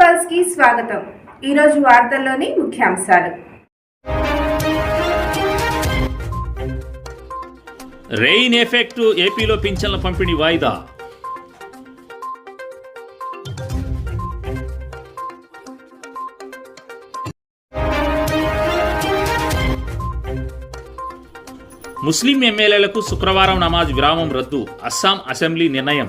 పల్స్కి స్వాగతం. ఈరోజు వార్తల్లోని ముఖ్యాంశాలు. రెయిన్ ఎఫెక్ట్ ఏపీలో పింఛన్ల పంపిణీ వాయిదా. ముస్లిం ఎమ్మెల్యేలకు శుక్రవారం నమాజ్ విరామం రద్దు. అస్సాం అసెంబ్లీ నిర్ణయం.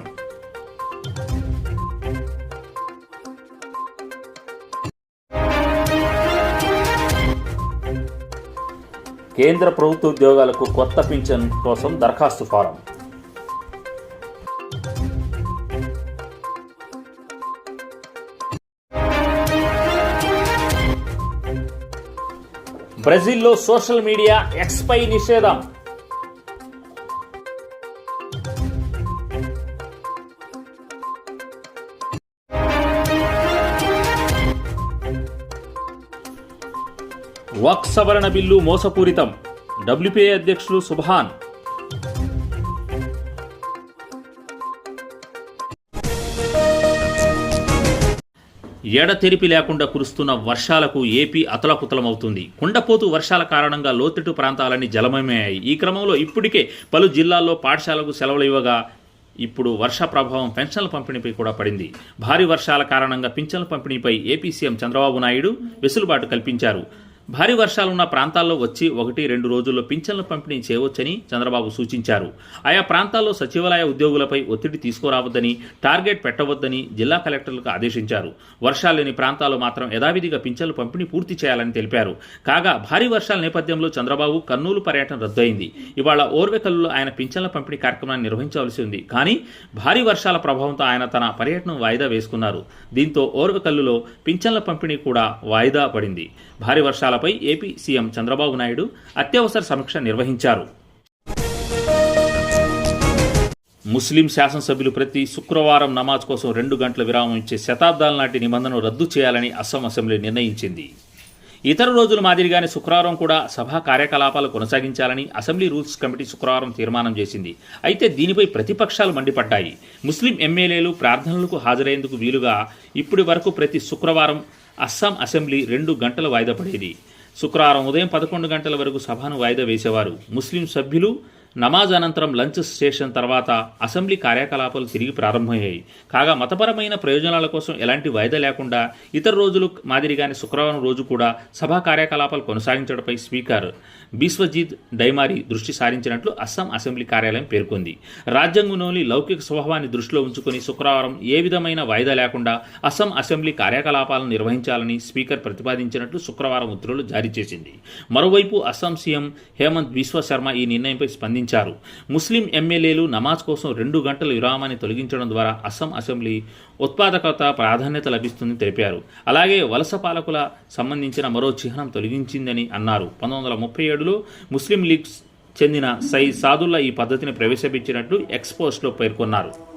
కేంద్ర ప్రభుత్వ ఉద్యోగాలకు కొత్త పింఛన్ కోసం దరఖాస్తు ఫారం. బ్రెజిల్లో సోషల్ మీడియా ఎక్స్పై నిషేధం. వక్ సవరణ బిల్లు మోసపూరితం. డబ్ల్యూపీఐ అధ్యక్షులు సుభాన్. ఎడతెరిపి లేకుండా కురుస్తున్న వర్షాలకు ఏపీ అతలకుతలమవుతుంది. కుండపోతు వర్షాల కారణంగా లోతట్టు ప్రాంతాలన్నీ జలమయమయ్యాయి. ఈ క్రమంలో ఇప్పటికే పలు జిల్లాల్లో పాఠశాలకు సెలవులు ఇవ్వగా ఇప్పుడు వర్ష ప్రభావం పెన్షన్ల పంపిణీపై కూడా పడింది. భారీ వర్షాల కారణంగా పింఛన్ల పంపిణీపై ఏపీ సీఎం చంద్రబాబు నాయుడు వెసులుబాటు కల్పించారు. భారీ వర్షాలున్న ప్రాంతాల్లో వచ్చి ఒకటి రెండు రోజుల్లో పింఛన్ల పంపిణీ చేయవచ్చని చంద్రబాబు సూచించారు. ఆయా ప్రాంతాల్లో సచివాలయ ఉద్యోగులపై ఒత్తిడి తీసుకురావద్దని టార్గెట్ పెట్టవద్దని జిల్లా కలెక్టర్లకు ఆదేశించారు. వర్షాలు లేని ప్రాంతాల్లో మాత్రం యథావిధిగా పింఛన్ల పంపిణీ పూర్తి చేయాలని తెలిపారు. కాగా భారీ వర్షాల నేపథ్యంలో చంద్రబాబు కర్నూలు పర్యటన రద్దయింది. ఇవాళ ఓర్వెకల్లులో ఆయన పింఛన్ల పంపిణీ కార్యక్రమాన్ని నిర్వహించవలసి ఉంది. కానీ భారీ వర్షాల ప్రభావంతో ఆయన తన పర్యటన వాయిదా వేసుకున్నారు. దీంతో ఓర్వకల్లులో పింఛన్ల పంపిణీ కూడా వాయిదా పడింది. భారీ వర్షాల వర్షాలపై ఏపీ సీఎం చంద్రబాబు నాయుడు అత్యవసర సమీక్ష నిర్వహించారు. ముస్లిం శాసనసభ్యులు ప్రతి శుక్రవారం నమాజ్ కోసం రెండు గంటల విరామం ఇచ్చే శతాబ్దాల నాటి నిబంధనను రద్దు చేయాలని అస్సాం అసెంబ్లీ నిర్ణయించింది. ఇతర రోజుల మాదిరిగానే శుక్రవారం కూడా సభా కార్యకలాపాలు కొనసాగించాలని అసెంబ్లీ రూల్స్ కమిటీ శుక్రవారం తీర్మానం చేసింది. అయితే దీనిపై ప్రతిపక్షాలు మండిపడ్డాయి. ముస్లిం ఎమ్మెల్యేలు ప్రార్థనలకు హాజరయ్యేందుకు వీలుగా ఇప్పటి వరకు ప్రతి శుక్రవారం అస్సాం అసెంబ్లీ రెండు గంటల వాయిదా పడేది. శుక్రవారం ఉదయం పదకొండు గంటల వరకు సభను వాయిదా వేసేవారు. ముస్లిం సభ్యులు నమాజ్ అనంతరం లంచ్ స్టేషన్ తర్వాత అసెంబ్లీ కార్యకలాపాలు తిరిగి ప్రారంభమయ్యాయి. కాగా మతపరమైన ప్రయోజనాల కోసం ఎలాంటి వాయిదా లేకుండా ఇతర రోజులు మాదిరిగానే శుక్రవారం రోజు కూడా సభా కార్యకలాపాలు కొనసాగించడంపై స్పీకర్ బిశ్వజిత్ డైమారి దృష్టి సారించినట్లు అస్సాం అసెంబ్లీ కార్యాలయం పేర్కొంది. రాజ్యాంగంలోని లౌకిక స్వభావాన్ని దృష్టిలో ఉంచుకుని శుక్రవారం ఏ విధమైన వాయిదా లేకుండా అస్సాం అసెంబ్లీ కార్యకలాపాలను నిర్వహించాలని స్పీకర్ ప్రతిపాదించినట్లు శుక్రవారం ఉత్తర్వులు జారీ చేసింది. మరోవైపు అస్సాం సీఎం హేమంత్ బిశ్వ శర్మ ఈ నిర్ణయంపై స్పందించారు ముస్లిం ఎమ్మెల్యేలు నమాజ్ కోసం రెండు గంటల విరామాన్ని తొలగించడం ద్వారా అస్సాం అసెంబ్లీ ఉత్పాదకత ప్రాధాన్యత లభిస్తుందని తెలిపారు. అలాగే వలస పాలకుల సంబంధించిన మరో చిహ్నం తొలగించిందని అన్నారు. పంతొమ్మిది వందల ముప్పై ఏడులో ముస్లిం లీగ్ చెందిన సై సాదుల్లా ఈ పద్ధతిని ప్రవేశపెట్టినట్లు ఎక్స్పోస్ట్లో పేర్కొన్నారు.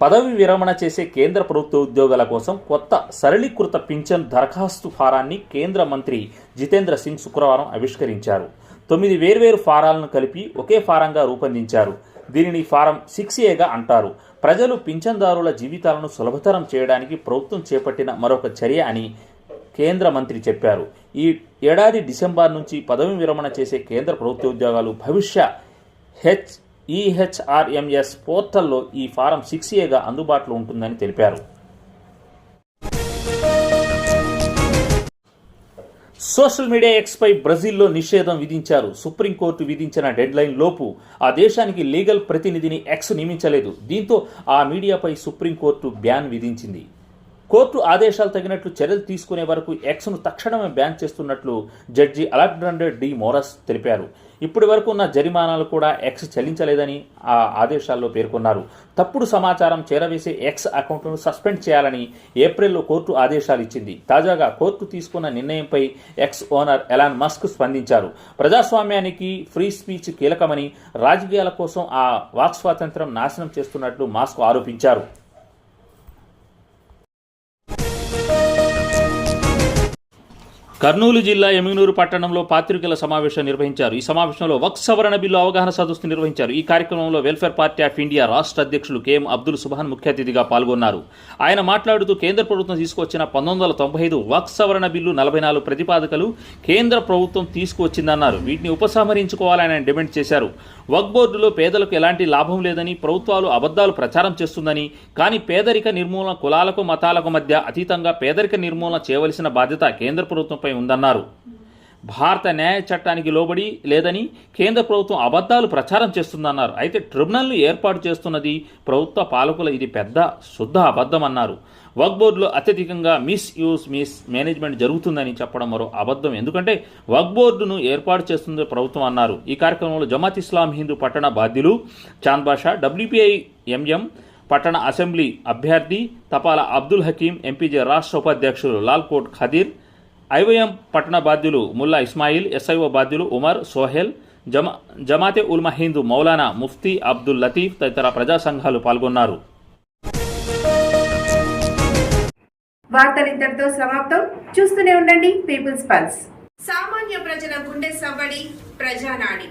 పదవి విరమణ చేసే కేంద్ర ప్రభుత్వ ఉద్యోగాల కోసం కొత్త సరళీకృత పింఛన్ దరఖాస్తు ఫారాన్ని కేంద్ర మంత్రి జితేంద్ర సింగ్ శుక్రవారం ఆవిష్కరించారు. తొమ్మిది వేర్వేరు ఫారాలను కలిపి ఒకే ఫారంగా రూపొందించారు. దీనిని ఫారం సిక్స్ ఏగా అంటారు. ప్రజలు పింఛన్దారుల జీవితాలను సులభతరం చేయడానికి ప్రభుత్వం చేపట్టిన మరొక చర్య అని కేంద్ర మంత్రి చెప్పారు. ఈ ఏడాది డిసెంబర్ నుంచి పదవి విరమణ చేసే కేంద్ర ప్రభుత్వ ఉద్యోగాలు భవిష్య హెచ్ ఈహెచ్ఆర్ఎంఎస్ పోర్టల్లో ఈ ఫారం సిక్స్ ఏగా అందుబాటులో ఉంటుందని తెలిపారు. సోషల్ మీడియా ఎక్స్పై బ్రెజిల్లో నిషేధం విధించారు. సుప్రీంకోర్టు విధించిన డెడ్లైన్ లోపు ఆ దేశానికి లీగల్ ప్రతినిధిని ఎక్స్ నియమించలేదు. దీంతో ఆ మీడియాపై సుప్రీంకోర్టు బ్యాన్ విధించింది. కోర్టు ఆదేశాలు తగినట్లు చర్యలు తీసుకునే వరకు ఎక్స్ను తక్షణమే బ్యాన్ చేస్తున్నట్లు జడ్జి అలెగ్జాండర్ డి మోరస్ తెలిపారు. ఇప్పటి వరకు ఉన్న జరిమానాలు కూడా ఎక్స్ చెల్లించలేదని ఆ ఆదేశాల్లో పేర్కొన్నారు. తప్పుడు సమాచారం చేరవేసే ఎక్స్ అకౌంట్ను సస్పెండ్ చేయాలని ఏప్రిల్లో కోర్టు ఆదేశాలు ఇచ్చింది. తాజాగా కోర్టు తీసుకున్న నిర్ణయంపై ఎక్స్ ఓనర్ ఎలాన్ మస్క్ స్పందించారు. ప్రజాస్వామ్యానికి ఫ్రీ స్పీచ్ కీలకమని రాజకీయాల కోసం ఆ వాక్ స్వాతంత్రం నాశనం చేస్తున్నట్లు మాస్క్ ఆరోపించారు. కర్నూలు జిల్లా ఎమిగనూరు పట్టణంలో పాత్రికల సమావేశం నిర్వహించారు. ఈ సమావేశంలో వక్ సవరణ బిల్లు అవగాహన సదస్సు నిర్వహించారు. ఈ కార్యక్రమంలో వెల్ఫేర్ పార్టీ ఆఫ్ ఇండియా రాష్ట్ర అధ్యక్షులు కెఎం అబ్దుల్ సుభాన్ ముఖ్య అతిథిగా పాల్గొన్నారు. ఆయన మాట్లాడుతూ కేంద్ర ప్రభుత్వం తీసుకొచ్చిన పంతొమ్మిది వందల తొంభై ఐదు వక్ సవరణ బిల్లు నలభై నాలుగు ప్రతిపాదకలు కేంద్ర ప్రభుత్వం తీసుకువచ్చిందన్నారు. వీటిని ఉపసంహరించుకోవాలని ఆయన డిమాండ్ చేశారు. వక్ బోర్డులో పేదలకు ఎలాంటి లాభం లేదని ప్రభుత్వాలు అబద్ధాలు ప్రచారం చేస్తుందని కానీ పేదరిక నిర్మూలన కులాలకు మతాలకు మధ్య అతీతంగా పేదరిక నిర్మూలన చేయవలసిన బాధ్యత కేంద్ర ప్రభుత్వంపై ఉందన్నారు. భారత న్యాయ చట్టానికి లోబడి లేదని కేంద్ర ప్రభుత్వం అబద్ధాలు ప్రచారం చేస్తుందన్నారు. అయితే ట్రిబ్యునల్ను ఏర్పాటు చేస్తున్నది ప్రభుత్వ పాలకుల ఇది పెద్ద శుద్ధ అబద్ధం అన్నారు వక్ బోర్డులో అత్యధికంగా మిస్ యూస్ మిస్ మేనేజ్మెంట్ జరుగుతుందని చెప్పడం మరో అబద్ధం. ఎందుకంటే వక్ బోర్డును ఏర్పాటు చేస్తుంది ప్రభుత్వం అన్నారు. ఈ కార్యక్రమంలో జమాత్ ఇస్లాం హిందూ పట్టణ బాధ్యులు చాంద్ బాషా డబ్ల్యూపీఐ ఎంఎం పట్టణ అసెంబ్లీ అభ్యర్థి తపాల అబ్దుల్ హకీం ఎంపీజే రాష్ట్ర ఉపాధ్యక్షులు లాల్కోట్ ఖదీర్ ఐవైఎం పట్టణ బాధ్యులు ముల్లా ఇస్మాయిల్ ఎస్ఐఓ బాధ్యులు ఉమర్ సోహెల్ జమా జమాతే ఉల్మా హిందూ మౌలానా ముఫ్తీ అబ్దుల్ లతీఫ్ తదితర ప్రజా సంఘాలు పాల్గొన్నారు. వార్తలు ఇంతటితో సమాప్తం. చూస్తూనే ఉండండి పీపుల్స్ పల్స్. సామాన్య ప్రజల గుండె సవ్వడి ప్రజానాడి.